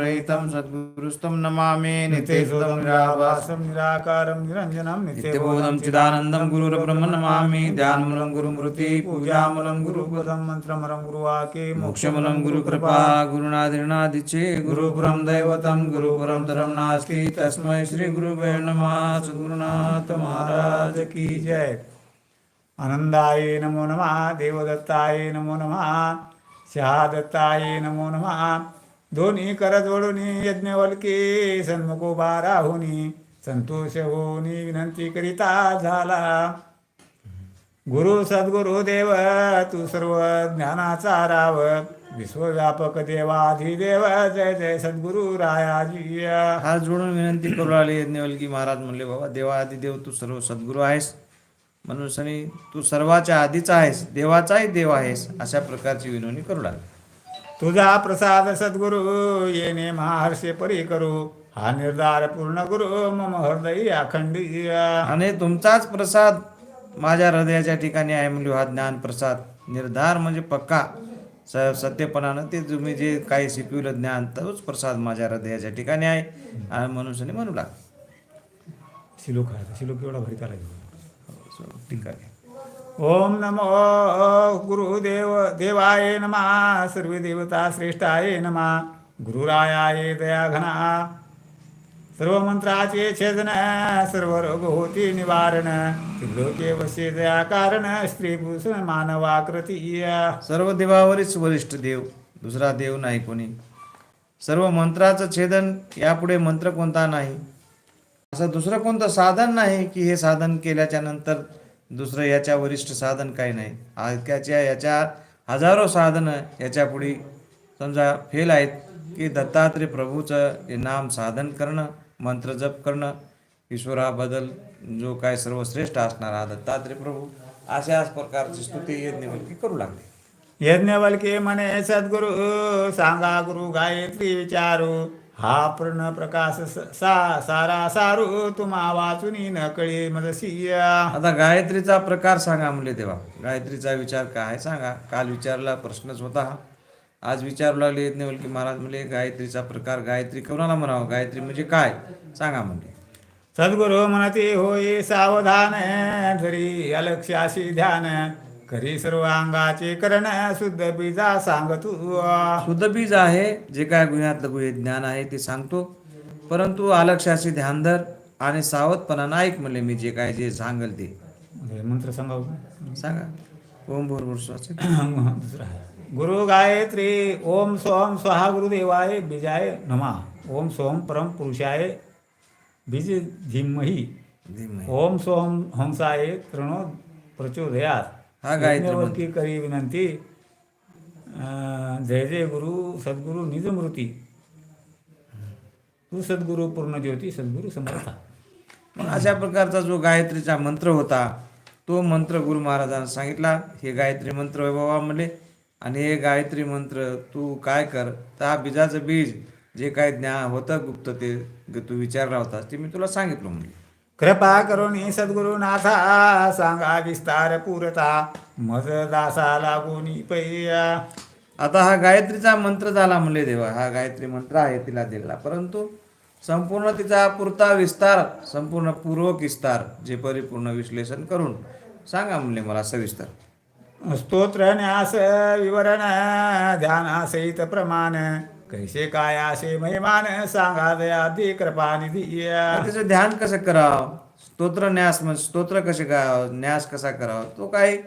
रहितं सद्गुरुस्तं नमामि नित्यशोधं नित्यशुद्धं निराभासं निराकारं निरञ्जनं नित्यबोधं चिदानन्दं गुरुर्ब्रह्म नमामि ध्यानमूलं गुरुमूर्ति पूजामूलं गुरु गुरुपदं मन्त्रमरं गुरुवाके मोक्षमूलं गुरुकृपा गुरुनादिर्नादिचे गुरुपुरं दैवतं गुरुपुरं तरं नास्ति तस्मै श्रीगुरुवे नमः सद्गुरुनाथ महाराज महाराज की जय आनंदाय नमो नमः देवदत्ताय नमो नमः शहादत्ताय नमो नमः धोनी कर जोडून यज्ञवल्के सन्मुख उभा राहुनी संतोष होनी विनंती करिता झाला. गुरु सद्गुरु देव तू सर्व ज्ञानाचा राव विश्वव्यापक देवाधिदेव जय जय सद्गुरु रायाजी. हात जोडून विनंती करू लागले यज्ञवल्की महाराज म्हणले बाबा देवा देव तू सर्व सद्गुरू आहेस. म्हणून सनी तू सर्वाच्या आधीचा आहेस देवाचाही देव आहेस अशा प्रकारची विनवणी करू लागली. तुझा प्रसाद सद्गुरु येणे महाहर्षे परी करू हा निर्धार पूर्ण गुरु मम हृदय अखंडी आणि तुमचाच प्रसाद माझ्या हृदयाच्या ठिकाणी आहे म्हणजे हा ज्ञान प्रसाद. निर्धार म्हणजे पक्का. स सत्यपणानं ते तुम्ही जे काही शिकविलं ज्ञान तोच प्रसाद माझ्या हृदयाच्या ठिकाणी आहे. आणि सनी म्हणू लागले. शिलोक आहे शिलोक एवढा भरिता लागेल ठीक आहे ओम नमो गुरुदेव देवाय नमः सर्व देवता श्रेष्ठाय नमः गुरुरायाय दयाघना। सर्व मंत्राचे छेदन सर्व रोग होती निवारण त्रिलोके वसे दया कारण स्त्री पुरुष मानवाकृती सर्व देवावरच वरिष्ठ देव दुसरा देव नाही कोणी। सर्व मंत्राचं छेदन यापुढे मंत्र कोणता नाही? असं दुसरं कोणतं साधन नाही की हे साधन केल्याच्यानंतर दुसरं याच्या वरिष्ठ साधन काही नाही. आजक्याच्या याच्या हजारो साधनं याच्यापुढे समजा फेल आहेत की दत्तात्रय प्रभूचं हे नाम साधन करणं मंत्र जप करणं ईश्वराबद्दल जो काय सर्वश्रेष्ठ असणारा दत्तात्रय प्रभू अशाच प्रकारची स्तुती यज्ञवल्की करू लागले. यज्ञवल्की म्हणे सद्गुरु सांगा गुरु गायत्री विचारू. हा पूर्ण प्रकाश स- सारा सारू तुम्हा वाचुनी न कळी मदसी आता गायत्रीचा प्रकार सांगा म्हणले तेव्हा. गायत्रीचा विचार काय सांगा? काल विचारला प्रश्नच होता हा आज विचारू लागले यज्ञवल्की महाराज म्हणले गायत्रीचा प्रकार गायत्री कोणाला म्हणावं? गायत्री म्हणजे काय? सांगा म्हणले. सद्गुरु म्हणते होई सावधान धरी अलक्ष्याशी ध्यान. करी सर्व अंगाचे करण शुद्ध बीजा सांग तू शुद्ध बीज आहे जे काय गुह्यातलं गुह्य ज्ञान आहे ते सांगतो. परंतु आलक्षाशी ध्यान धर आणि सावधपणानं ऐक म्हणले मी जे काय जे सांगल ते. मंत्र सांगा सांगा. ओम भूर दुसरा गुरु गायत्री ओम सोम स्वाहा गुरुदेवाय बीजाय नमा. ओम सोम परम पुरुषाय बीज धीमही. धीमहि. ओम सोम हंसाय तृणो प्रचोदयात. हा गायत्री करी विनंती जय जय गुरु सद्गुरु निजमृती तू सद्गुरु पूर्ण ज्योती सद्गुरु समर्था मग अशा प्रकारचा जो गायत्रीचा मंत्र होता तो मंत्र गुरु महाराजांना सांगितला हे गायत्री मंत्र आहे बाबा म्हणले आणि हे गायत्री मंत्र तू काय कर तर हा बीजाचं बीज जे काय ज्ञान होतं गुप्त ते तू विचारला होता ते मी तुला सांगितलं म्हणले कृपा करुणी सद्गुरुनाथा सांगा विस्तार पुरता मज दासा लागूनी पैया आता हा गायत्रीचा मंत्र झाला म्हणले देवा. हा गायत्री मंत्र आहे तिला दिलेला. परंतु संपूर्ण तिचा पुरता विस्तार संपूर्ण पूर्वक विस्तार जे परिपूर्ण विश्लेषण करून सांगा म्हणले मला सविस्तर स्तोत्र न्यास विवरण ध्यानासहित प्रमाण. कैसे काय असे महिमान? सांगा दयादी कृपा निधी। त्याचं ध्यान कसं करावं? स्तोत्र न्यास म्हणजे स्तोत्र कसे करावं? न्यास कसा करावा? तो काही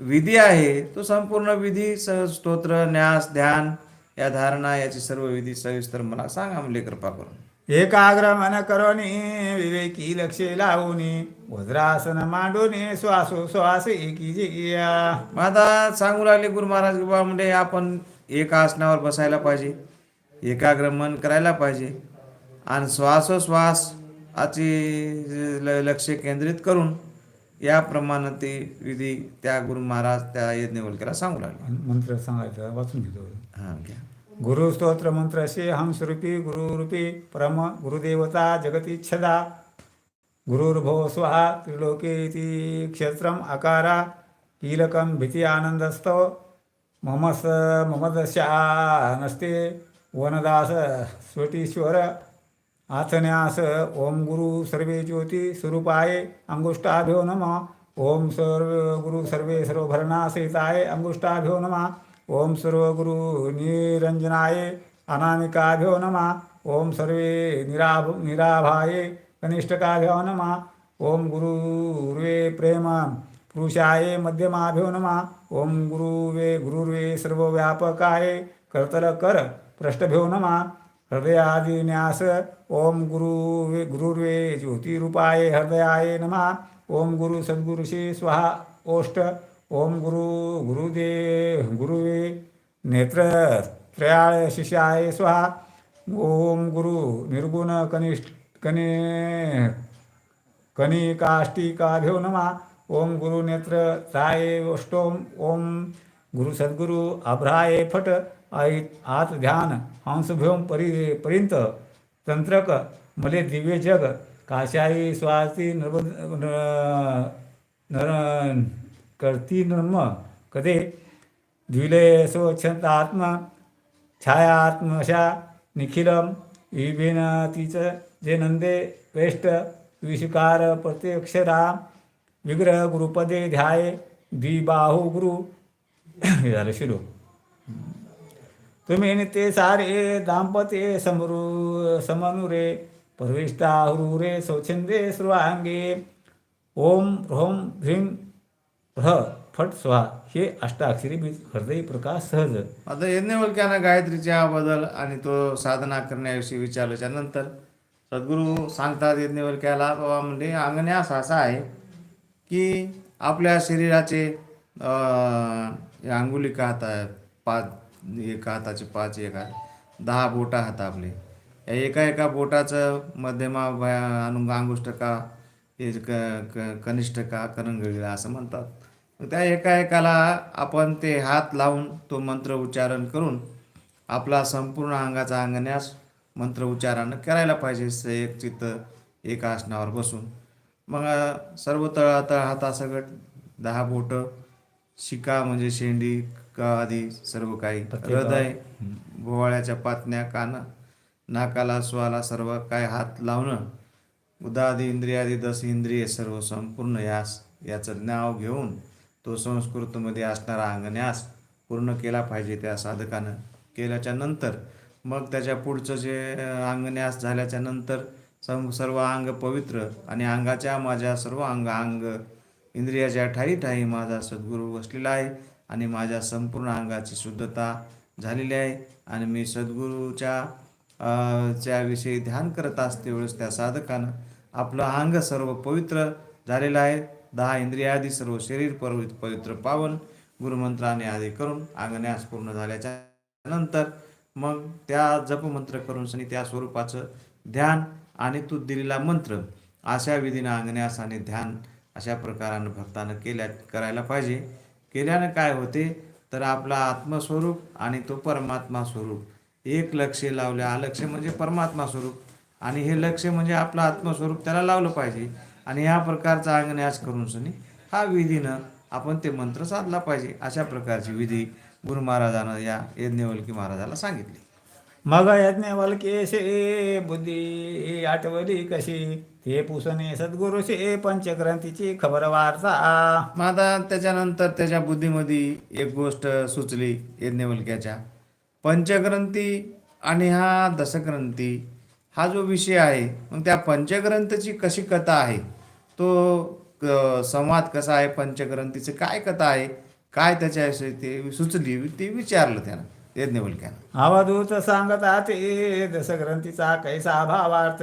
विधी आहे तो संपूर्ण विधी स्तोत्र न्यास ध्यान या धारणा याची सर्व विधी सविस्तर मला सांगा म्हणले कृपा करून. एकाग्र मन करोनी विवेकी लक्ष लावूनी वज्रासन मांडूनी श्वासो श्वास एकी मग आता सांगू लागले गुरु महाराज बाबा म्हणजे आपण एका आसनावर बसायला पाहिजे. एकाग्र मन करायला पाहिजे. आणि श्वासोश्वास आची ल- लक्ष केंद्रित करून याप्रमाणे ते विधी त्या गुरु महाराज त्या यज्ञवल्क्याला सांगू लागले. मंत्र सांगायचं वाचून घेतो. हां घ्या. गुरु स्तोत्र मंत्र शे हंसरूपी गुरुरूपी परम गुरुदेवता जगतीच्छदा गुरुर्भो स्वहा त्रिलोकेति क्षत्रम आकारा कीलकं भीती आनंदस्तव मम स मम दशा नसते। वनदास स्वटीश्वर आथन्यास ओम गुरु सर्वे ज्योती स्वरूपाय अंगुष्टाभ्यो नमः। ओम सर्व गुरु सर्वे सर्वभरणासहिताय अंगुष्टाभ्यो नमः। ओम सर्व गुरु निरंजनाय अनामिकाभ्यो नमः। ओम सर्वे निराभ निराभाये कनिष्ठकाभ्यो नम। ओम गुरुर्वे प्रेम पुरुषाय मध्यमाभ्यो नम। ओम गुरुवे गुरुर्वे सर्वव्यापकाय करतल कर पृष्ठभ्यो नमः हृदयादिन्यास ओम गुरुवे गुरुर्वे ज्योतिरूपाय हृदयाय नमः। ओम गुरु सद्गुरुशी स्वाहा। ओष्ट ओम गुरु गुरुदे गुरुवे नेत्र त्रयाळ शिष्याय स्वाहा। ओम गुरु निर्गुण कनिष्ठ कनि कनिकाष्टिकाभ्यो नमः। ओम गुरु नेत्र साय अष्टोम। ओम गुरु सद्गुरु अभ्राये फट। आई आत ध्यान हंसभ्योम परि परिंत तंत्रक मले दिव्य जग काशाई स्वाती नर्व नर करती नर्म कदे द्विलय स्वच्छतात्म छायात्मशा निखिलम विभिन्नतीचं जे नंदे वेष्ट विशिकार प्रत्यक्षरा विग्रह गुरुपदे ध्याय द्विबाहू गुरु। हे झालं शिरो। तुम्ही नित्य सारे दाम्पत्ये समरू समनुरे परविष्टा हुरुरे स्वच्छंदे सर्वांगे ओम ह्रोम ह्रीम ह्र फट स्वा हे अष्टाक्षरी बीज हृदय प्रकाश सहज। आता यज्ञवल्क्यानं गायत्रीच्या बदल आणि तो साधना करण्याविषयी विचारल्याच्या नंतर सद्गुरू सांगतात यज्ञवल्क्याला बाबा म्हणजे अंगन्यास असा आहे की आपल्या शरीराचे अंगुलिका पाच एका हाताचे पाच एक हात. दहा बोटा हात आपले. या एका एका बोटाचं मध्यमा अनुंग अंगुष्टका हे क क कनिष्ठका करंगळीला असं म्हणतात. मग त्या एका एकाला आपण ते हात लावून तो मंत्र उच्चारण करून आपला संपूर्ण अंगाचा अंगण्यास मंत्र उच्चारण करायला पाहिजे स- एक चित्त एका आसनावर बसून. मग सर्व तळातळ हातासकट दहा बोटं शिका म्हणजे शेंडी का आदी सर्व काही. हृदय भोवाळ्याच्या पातण्या कान नाकाला स्वाला सर्व काय हात लावणं उदादी इंद्रियादी दस इंद्रिय सर्व संपूर्ण यास याचं नाव घेऊन तो संस्कृतमध्ये असणारा अंगन्यास पूर्ण केला पाहिजे त्या साधकानं. केल्याच्यानंतर मग त्याच्या पुढचं जे अंगन्यास झाल्याच्यानंतर सं सर्व अंग पवित्र आणि अंगाच्या माझ्या सर्व अंग अंग इंद्रियाच्या ठाई ठाई माझा सद्गुरू बसलेला आहे. आणि माझ्या संपूर्ण अंगाची शुद्धता झालेली आहे. आणि मी सद्गुरूच्या च्याविषयी ध्यान करत असते वेळेस त्या साधकानं आपलं अंग सर्व पवित्र झालेलं आहे. दहा इंद्रियादी सर्व शरीर परवित पवित्र पावन गुरुमंत्राने आधी करून अंगन्यास पूर्ण झाल्याच्यानंतर मग त्या जपमंत्र करून सनी त्या स्वरूपाचं ध्यान आणि तू दिलेला मंत्र अशा विधीनं अंगण्यास आणि ध्यान अशा प्रकारानं भक्तानं केल्या करायला पाहिजे. केल्यानं काय होते? तर आपला आत्मस्वरूप आणि तो परमात्मा स्वरूप. एक लक्ष लावले अलक्ष म्हणजे परमात्मा स्वरूप. आणि हे लक्ष म्हणजे आपलं आत्मस्वरूप त्याला लावलं पाहिजे. आणि ह्या प्रकारचा अंगन्यास करून सनी हा विधीनं आपण ते मंत्र साधला पाहिजे. अशा प्रकारची विधी गुरु महाराजानं या यज्ञवल्की महाराजाला सांगितली. मग असे बुद्धी आठवली कशी? ते पुसणे सद्गुरुशे पंचक्रांतीची खबर वार्ता आता त्याच्यानंतर त्याच्या बुद्धीमध्ये एक गोष्ट सुचली यज्ञवल्क्याच्या. पंचग्रंथी आणि हा दशग्रंथी हा जो विषय आहे मग त्या पंचग्रंथची कशी कथा आहे? तो संवाद कसा आहे पंचग्रंथीचं? काय कथा आहे? काय त्याच्याविषयी ते सुचली ते विचारलं त्यानं यज्ञवल्क्यानं. अवधूत सांगता ते दशग्रंथीचा कैसा भावार्थ.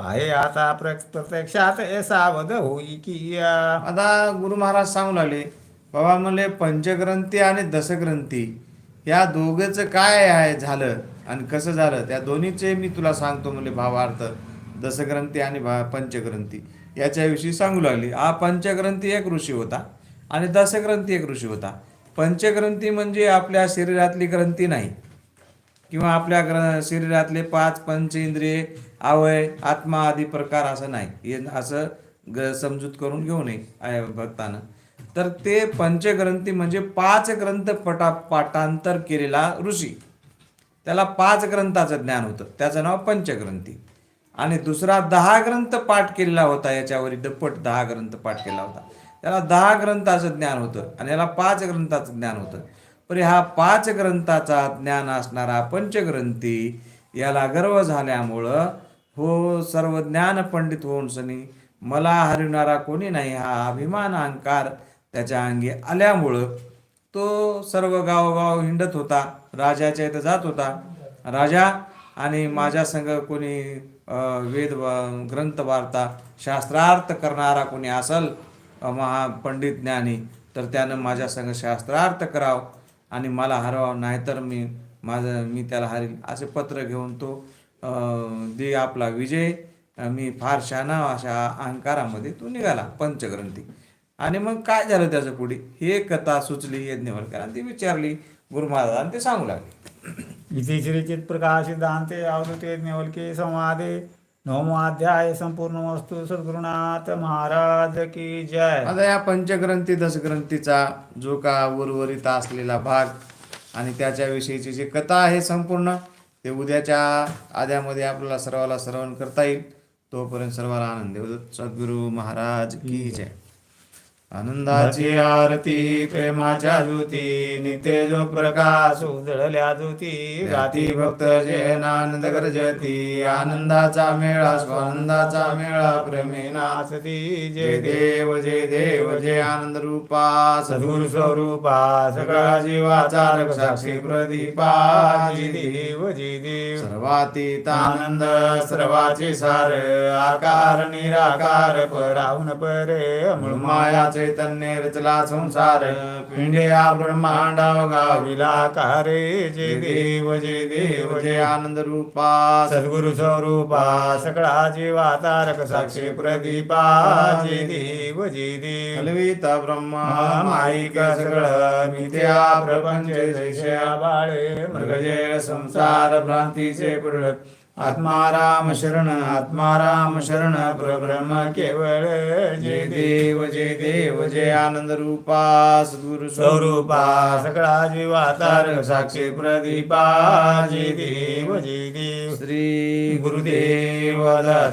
पाहे आता प्रत्यक्षात सावध होई की आता गुरु महाराज सांगू लागले बाबा म्हणले पंचग्रंथी आणि दशग्रंथी या दोघेचं काय आहे झालं आणि कसं झालं? त्या दोन्हीचे मी तुला सांगतो म्हणले भावार्थ दशग्रंथी आणि भा पंचग्रंथी. याच्याविषयी सांगू लागली हा पंचग्रंथी एक ऋषी होता आणि दशग्रंथी एक ऋषी होता. पंचग्रंथी म्हणजे आपल्या शरीरातली ग्रंथी नाही. किंवा आपल्या ग्र शरीरातले पाच पंच इंद्रिय अवय आत्मा आदी प्रकार असं नाही. असं ग समजूत करून घेऊ नये भक्तानं. तर ते पंचग्रंथी म्हणजे पाच ग्रंथ पटा पाठांतर केलेला ऋषी. त्याला पाच ग्रंथाचं ज्ञान होतं. त्याचं नाव पंचग्रंथी. आणि दुसरा दहा ग्रंथ पाठ केलेला होता याच्यावर दप्पट दहा ग्रंथ पाठ केला होता. त्याला दहा ग्रंथाचं ज्ञान होतं आणि याला पाच ग्रंथाचं ज्ञान होतं. पण हा पाच ग्रंथाचा ज्ञान असणारा पंचग्रंथी याला गर्व झाल्यामुळं हो सर्व ज्ञान पंडित होऊन सनी मला हरविणारा कोणी नाही हा अभिमान अहंकार त्याच्या अंगी आल्यामुळं. तो सर्व गावोगाव हिंडत होता राजाच्या इथं जात होता. राजा आणि माझ्या संग कोणी वेद ग्रंथ वार्ता शास्त्रार्थ करणारा कोणी असल महापंडित ज्ञानी तर त्यानं माझ्या संग शास्त्रार्थ करावं. आणि मला हरवा नाहीतर मी माझं मी त्याला हरेल असे पत्र घेऊन तो दे आपला विजय. मी फार शहाणा अशा अहंकारामध्ये तो निघाला पंचग्रंथी. आणि मग काय झालं त्याचं पुढे? ही एक कथा सुचली यज्ञवल्क्यांना ती विचारली गुरु महाराजांनी ते सांगू लागले. इथे श्रीचित दांते आवृत्ती यज्ञवलके संवादे. नवमाध्याय संपूर्ण वस्तू सद्गुरुनाथ महाराज की जय. आता या पंचग्रंथी दशग्रंथीचा जो का उर्वरित असलेला भाग आणि त्याच्याविषयीची जी कथा आहे संपूर्ण ते उद्याच्या आद्यामध्ये आपल्याला सर्वाला श्रवण करता येईल. तोपर्यंत सर्वाला आनंद देऊ सद्गुरु महाराज की जय. आनंदाची आरती प्रेमाच्या ज्योती नित्य जो प्रकाश उजळल्या ज्योती गाती भक्त जैन आनंद गरजती. आनंदाचा मेळा स्वानंदाचा मेळा प्रेमे नाचती. जय देव जय देव जय आनंद रूपा सदूर स्वरूपा सगळा जीवाचा साक्षी प्रदीपा. जी देव देव देव. सर्वातीत आनंद सर्वाचे सार आकार निराकार पराहून परे मूळ चैतन्य रचला संसार पिंड्या ब्रह्मांडा गावी विलाकारे जय देव जय देव जय आनंद रूपा सद्गुरु स्वरूपा सकळा जीवा तारक साक्षी प्रदीपा जय देव जय देव. हलविता ब्रह्मा माईक सगळं मिथ्या प्रपंच जैशया बाळे मृगजय संसार भ्रांतीचे पुरळ. आत्मा राम शरण आत्मा राम शरण ब्रह्म केवळ जय देव जय देव जय आनंद रूपा सद्गुरु स्वरूपा सगळा जीवातार साक्षी प्रदीपा जय देव जय देव श्री गुरुदेव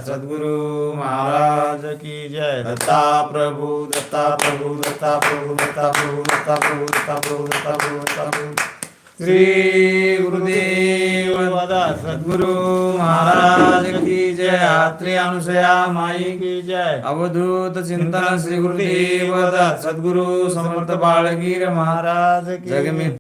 सद्गुरु महाराज की जय दत्ता प्रभु दत्ता प्रभु दत्ता प्रभु दत्ता प्रभु दत्ता प्रभू दत्ता प्रभू दत्ता प्रभू दत्ता प्रभू श्री गुरुदेव दत्त सद्गुरु महाराज की जय आत्री अनुसया माई की जय अवधूत चिंतन श्री गुरुदेव दत्त सद्गुरु समर्थ बाळगीर महाराज महाराज की जगमे